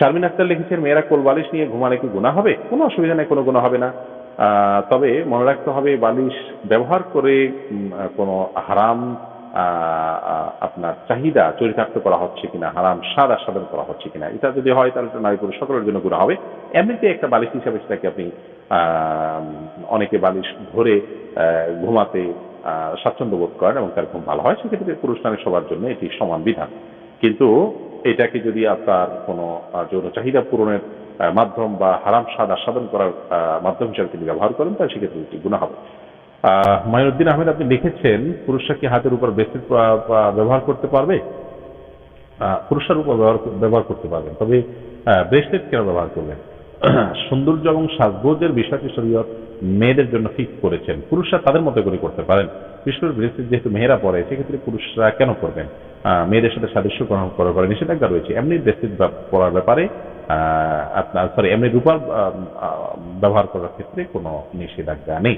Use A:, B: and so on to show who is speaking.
A: শারমিন আক্তার লিখেছেন, মেয়েরা কোল বালিশ নিয়ে ঘুমালে কি গুণা হবে? কোনো অসুবিধা নেই, কোনো গুণা হবে না। তবে মনে রাখতে হবে, বালিশ ব্যবহার করে কোনো হারাম আপনার চাহিদা চরিতার্থ করা হচ্ছে কিনা, হারাম স্বাদ আস্বাদন করা হচ্ছে কিনা, এটা যদি হয় তাহলে নারী পুরুষ সকলের জন্য গুণা হবে। এমনিতে একটা বালিশ হিসাবে সেটাকে আপনি অনেকে বালিশ ধরে ঘুমাতে স্বাচ্ছন্দ্য বোধ করেন এবং তার ঘুম ভালো হয়, সেক্ষেত্রে পুরুষ নারী সবার জন্য এটি সমান বিধান। কিন্তু এটাকে যদি আপনার কোনো যৌন চাহিদা পূরণের মাধ্যম বা হারাম স্বাদ আস্বাদন করার মাধ্যম হিসাবে তিনি ব্যবহার করেন, তাহলে সেক্ষেত্রে একটি গুণা হবে। মাইনুদ্দিন আহমেদ, আপনি লিখেছেন পুরুষরা কি হাতের উপর ব্রেসলেট ব্যবহার করতে পারবে? পুরুষের উপর ব্যবহার ব্যবহার করতে পারবেন। তবে ব্রেসলেট কেন ব্যবহার করবেন সৌন্দর্য এবং সাজগোজের বিষয়টি শরীয়ত মেয়েদের জন্য ফিক্স করেছেন। পুরুষরা তাদের মতো করে করতে পারেন। বিশেষ করে যেহেতু মেয়েরা পড়ে, সেক্ষেত্রে পুরুষরা কেন করবেন মেয়েদের সাথে সাদৃশ্য গ্রহণ করার পরে নিষেধাজ্ঞা রয়েছে। এমনি ব্রেসলেট পড়ার ব্যাপারে আপনার সরি এমনি রূপার ব্যবহার করার ক্ষেত্রে কোনো নিষেধাজ্ঞা নেই।